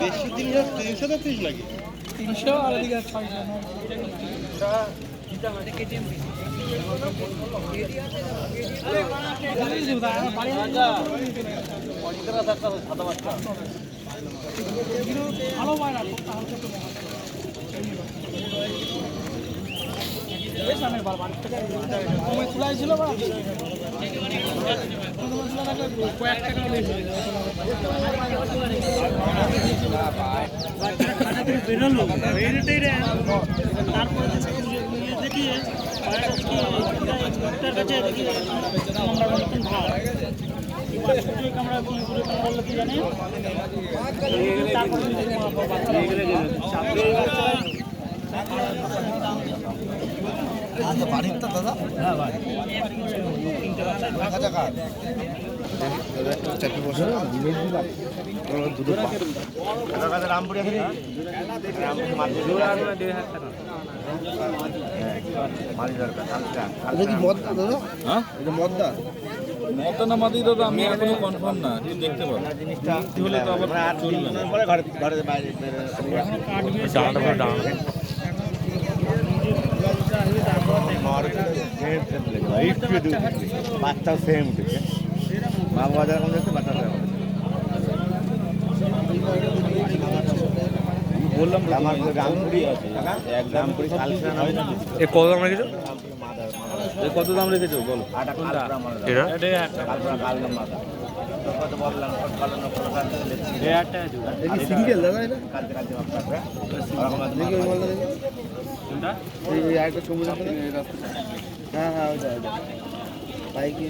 বেশি তিনশো তিনশো তো তিরিশ লাগে তিনশো আর এদিকে ভালো পায় না বেরোলো বেরোতেই তারপরে দেখি ডাক্তার কাছে দেখি কামড়া মতন ভাব আচ্ছা বাড়ির তো দাদা হ্যাঁ বাড়ি দুটো রামপুরি মদ দাদা? হ্যাঁ? এটা মদদা মতা দাদা আমি এখনও কনফার্ম না তুই দেখতে পাবো কি হলে তো আবার চলবে না। বাচ্চা সেম উঠেছে। মা বাবা যেরকম দেখছে বাচ্চা সেরকম বললাম আমার রামপুরি আছে। এক রামপুরি কালকে হয় না? এ কত দাম রেখেছো? এ কত দাম রেখেছো? বলো। আটা কালকে এটা মাথা? হ্যাঁ হ্যাঁ বাইকে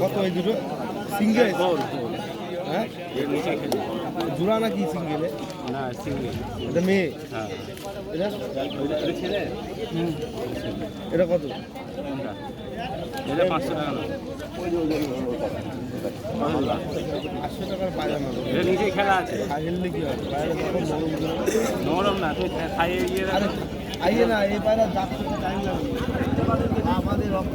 কত এই সিঙ্গেল হ্যাঁ জোড়া নাকি সিঙ্গেলে না সিঙ্গেল এটা মেয়ে এটা হুম। এটা কত এটা পাঁচশো টাকা নিজে খেলা আছে নরম না তুই খাইয়ে গিয়ে আইয়ে না এই পায়রা করতে টাইম লাগবে আমাদের রক্ত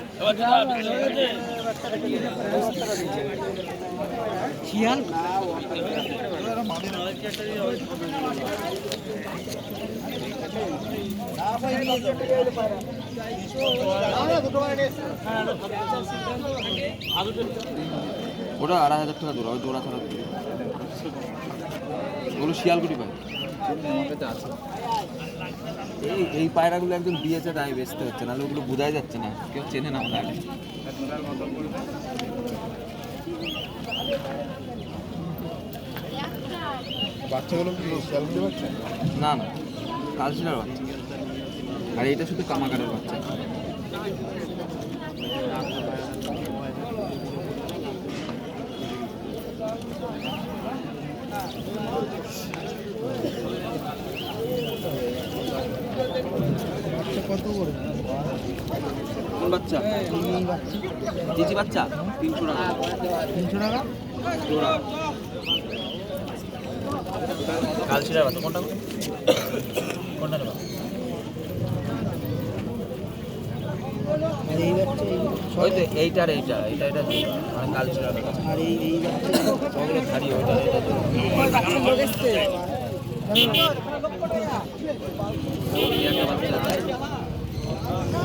ওটা আড়াই হাজার টাকা জোড়া ওই জোড়া ছাড়া ওগুলো শিয়ালকুটি পায় এই এই পায়রাগুলো একজন দিয়েছে তাই বেচতে হচ্ছে নাহলে ওগুলো বোঝাই যাচ্ছে না কেউ চেনে না আগে বাচ্চাগুলো কি না না কালশিলার বাচ্চা। আর এটা শুধু কামাকারের বাচ্চা বাচ্চা। কত করে? কোন বাচ্চা? চিচি বাচ্চা? তিনশো টাকা। তিনশো টাকা? জোড়া। বাচ্চা কোনটা কোনটা নেবা? তো এইটার এইটা এটা এটা জোড়া। আর এই এই ওগুলো ছাড়ি ওইটা এটা জোড়া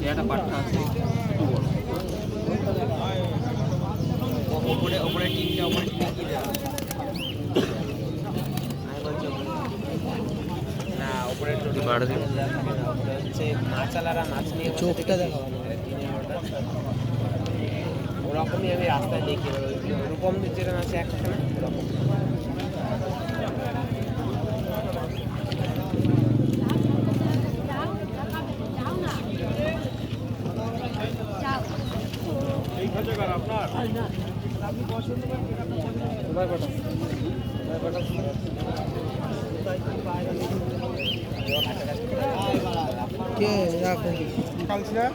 এই একটা বাচ্চা আছে এই একটা বাচ্চা আছে একটু বড় ওপরে ওপরে টিনটা ওপরে টিনটা কি দেওয়া না ওপরে একটু হচ্ছে মাছালারা মাছ নিয়ে চোখটা দেখো ওরকমই আমি রাস্তায় দেখি ওই রূপমদের যেরকম আছে একখানে ওরকম কে কালচিরা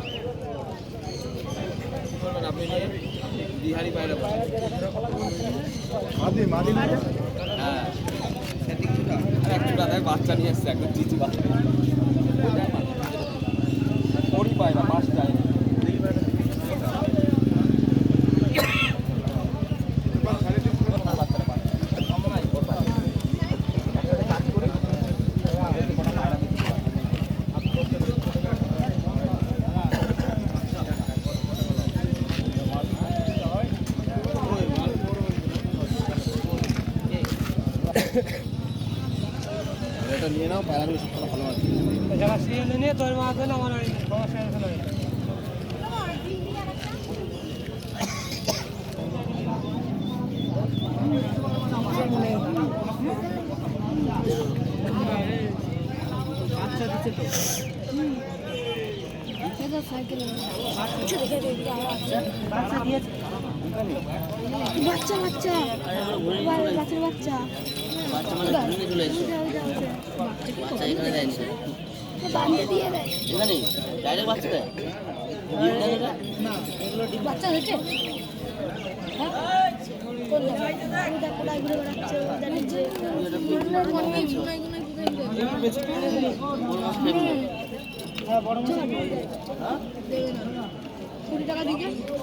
আপনি বিহারি মাদি মাদি হ্যাঁ। বাচ্চা নিয়ে এসছে একদম চিচি বাচ্চা। এটা নিয়ে নাও পায়রাগুলো সব ভালো আছে যারা সিরিয়াল নিয়ে তোর মাঝে না আমার সমস্যা বাচ্চা। বাচ্চা বাচ্চা বান্ধে দিয়ে দেয় বাচ্চা হয়েছে হ্যাঁ? কোনটা? ওই দেখো, ওরা ঘুরে বেড়াচ্ছে, ওদের নিচে। হুম। চল, দেবে না।